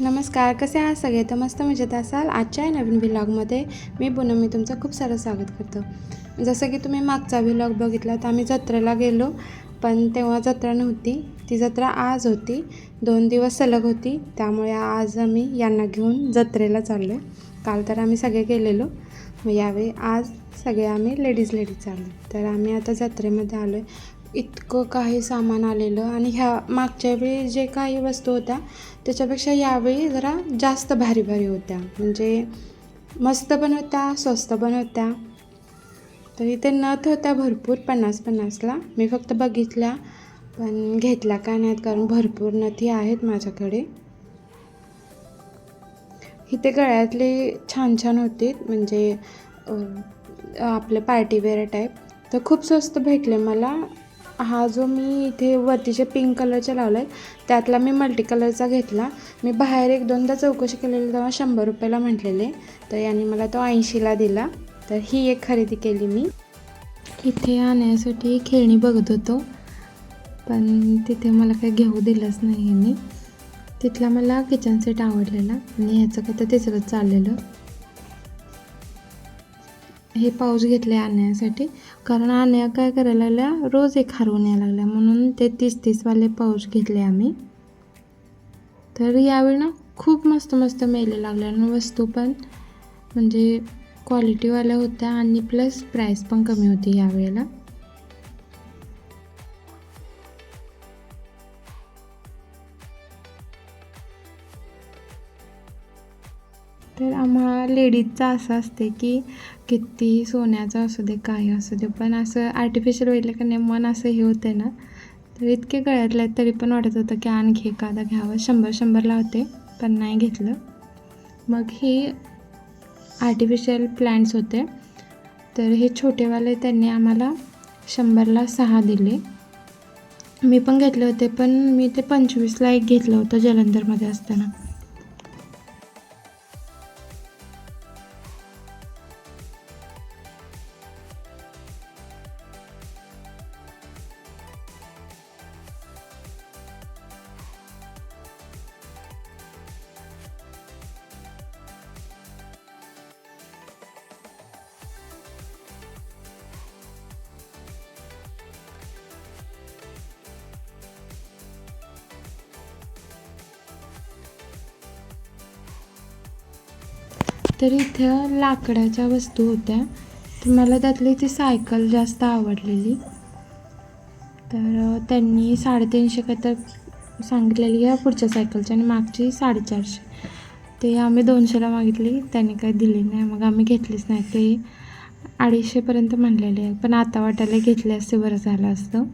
नमस्कार कसे आहात सगळे? तर मस्त मजेत असाल? आजच्या या नवीन व्लॉगमध्ये मी पूनम मी तुमचं खूप सारं स्वागत करतो. जसं की तुम्ही मागचा व्लॉग बघितला तर आम्ही जत्रेला गेलो पण तेव्हा जत्रा नव्हती. ती जत्रा आज होती. दोन दिवस सलग होती. त्यामुळे आज आम्ही यांना घेऊन जत्रेला चाललो आहे काल तर आम्ही सगळे गेलेलो. मग यावेळी आज सगळे आम्ही लेडीज लेडीज चाललो तर आम्ही आता जत्रेमध्ये आलो आहे इतकं काही सामान आलेलं आणि ह्या मागच्या वेळी जे काही वस्तू होत्या त्याच्यापेक्षा यावेळी जरा जास्त भारी भारी होत्या. म्हणजे मस्त पण होत्या स्वस्त पण होत्या. तर इथे नथ होत्या भरपूर पन्नास पन्नासला. मी फक्त बघितल्या पण घेतल्या का नाहीत कारण भरपूर नथी आहेत माझ्याकडे. इथे गळ्यातले छान छान होते म्हणजे अं, आपले पार्टीवेअर टाईप. तर खूप स्वस्त भेटले मला. हा जो मी इथे वरतीचे पिंक कलरचे लावले आहेत त्यातला मी मल्टी कलरचा घेतला. मी बाहेर एक दोनदा चौकशी केलेली तेव्हा शंभर रुपयाला म्हटलेले. तर यांनी मला तो ऐंशीला दिला. तर ही एक खरेदी केली मी. इथे आणण्यासाठी खेळणी बघत होतो. पण तिथे मला काही घेऊ दिलंच नाही यांनी. तिथला मला किचन सेट आवडलेला. आणि ह्याचं काय तर तिसरंच चाललेलं. हे पाऊस घेतले आणण्यासाठी. कारण आणण्या काय करायला लागल्या? रोज एक हरवून यायला लागल्या. म्हणून ते तीस तीसवाले पाऊस घेतले आम्ही. तर यावेळी ना खूप मस्त मस्त मेले लागल्या आणि वस्तू पण म्हणजे क्वालिटीवाल्या होत्या आणि प्लस प्राईस पण कमी होती यावेळेला. लेडीजचा असं असते की किती सोन्याचं असू दे काय असू दे पण असं आर्टिफिशियल वगैरे का नाही मन असं हे होतं ना तर इतके गळ्यातले आहेत तरी पण वाटत होतं की आणखी एखादा घ्यावं. शंभर शंभरला होते पण नाही घेतलं. मग हे आर्टिफिशियल प्लॅन्ट्स होते. तर हे छोटेवाले त्यांनी आम्हाला शंभरला सहा दिले. मी पण घेतले होते पण मी ते पंचवीसला एक घेतलं होतं जलंधरमध्ये असताना. तर इथं लाकडाच्या वस्तू होत्या. तर मला त्यातली ती सायकल जास्त आवडलेली. तर त्यांनी साडेतीनशे काय तर सांगितलेली आहे पुढच्या सायकलची आणि मागची साडेचारशे. ते आम्ही दोनशेला मागितली त्यांनी काही दिली नाही. मग आम्ही घेतलीच नाही. ते अडीचशेपर्यंत म्हणलेले पण आता वाटायला घेतले असते बरं झालं असतं.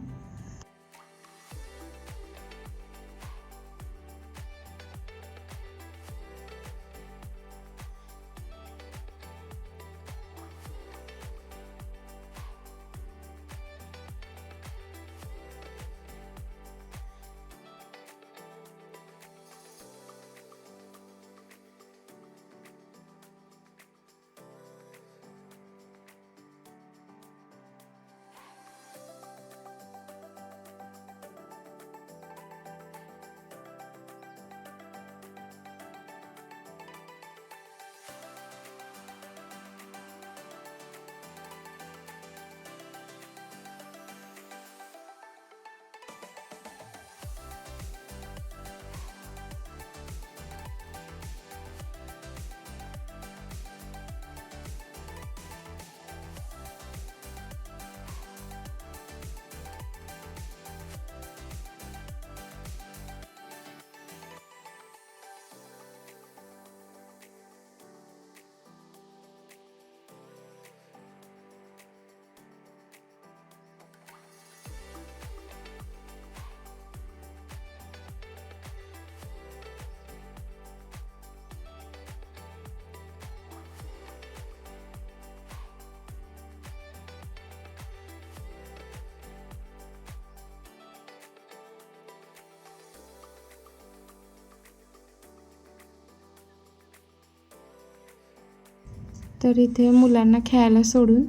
तर इथे मुलांना खेळायला सोडून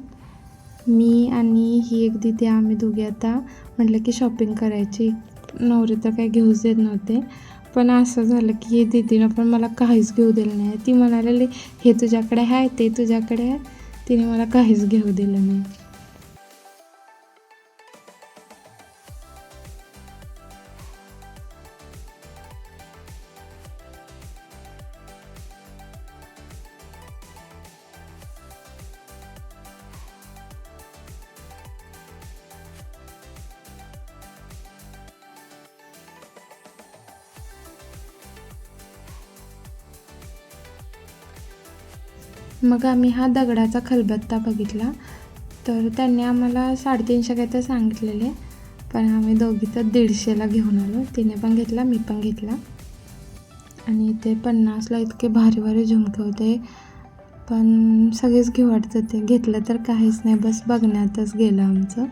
मी आणि ही एक दिदी आम्ही दोघे आता म्हटलं की शॉपिंग करायची. नवरे तर काही घेऊच देत नव्हते. पण असं झालं की हे दिदीनं पण मला काहीच घेऊ दिलं नाही. ती म्हणालेली हे तुझ्याकडे आहे ते तुझ्याकडे आहे. तिने मला काहीच घेऊ दिलं नाही. मग आम्ही हा दगडाचा खलबत्ता बघितला. तर त्यांनी आम्हाला साडेतीनशे काय तर सांगितलेले. पण आम्ही दोघी तर दीडशेला घेऊन आलो. तिने पण घेतला मी पण घेतला. आणि ते पन्नासला इतके भारी भारी झुमके होते. पण सगळेच घेऊ वाटत होते. घेतलं तर काहीच नाही. बस बघण्यातच गेलं आमचं.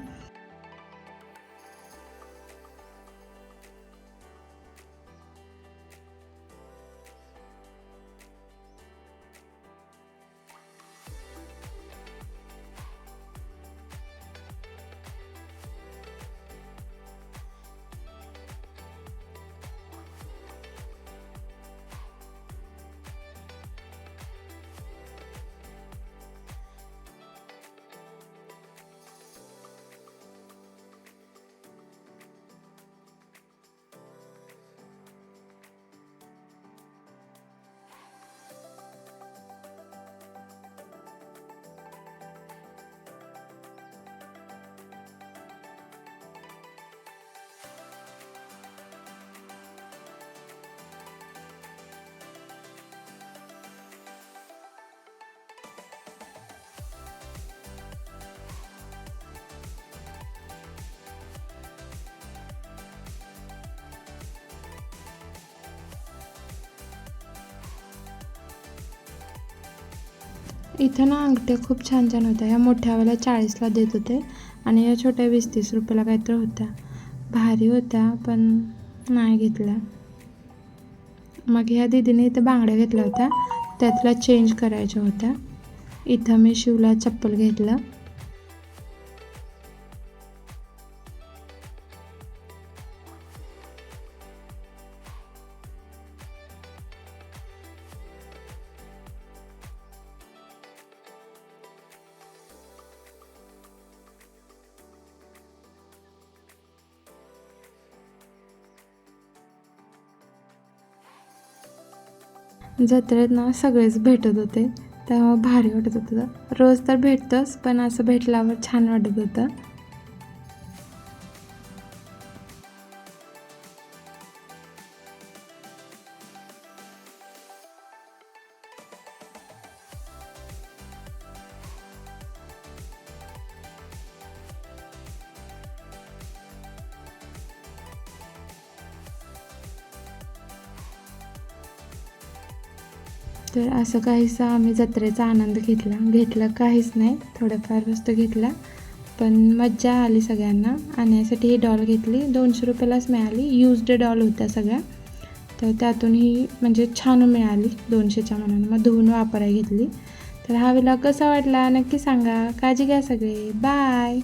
इथं ना अंगठ्या खूप छान छान होत्या. या मोठ्यावाल्या चाळीसला देत होते आणि या छोट्या वीस तीस रुपयाला काहीतरी होत्या. भारी होत्या पण नाही घेतल्या. मग ह्या दीदीने इथं बांगड्या घेतल्या होत्या. त्यातला चेंज करायच्या होत्या. इथं मी शिवला चप्पल घेतलं. जत्रेत ना सगळेच भेटत होते. तेव्हा भारी वाटत होतं. रोज तर भेटतोच पण असं भेटल्यावर छान वाटत होतं. तर असं काहीसं आम्ही जत्रेचा आनंद घेतला. घेतलं काहीच नाही थोडंफार वस्तू घेतला पण मज्जा आली सगळ्यांना. आणण्यासाठी ही डॉल घेतली. दोनशे रुपयालाच मिळाली. यूज्ड डॉल होत्या सगळ्या. तर त्यातून ही म्हणजे छान मिळाली दोनशेच्या मनानं. मग धुवून वापरायला घेतली. तर हा विला कसा वाटला? नक्की सांगा. काळजी घ्या सगळे. बाय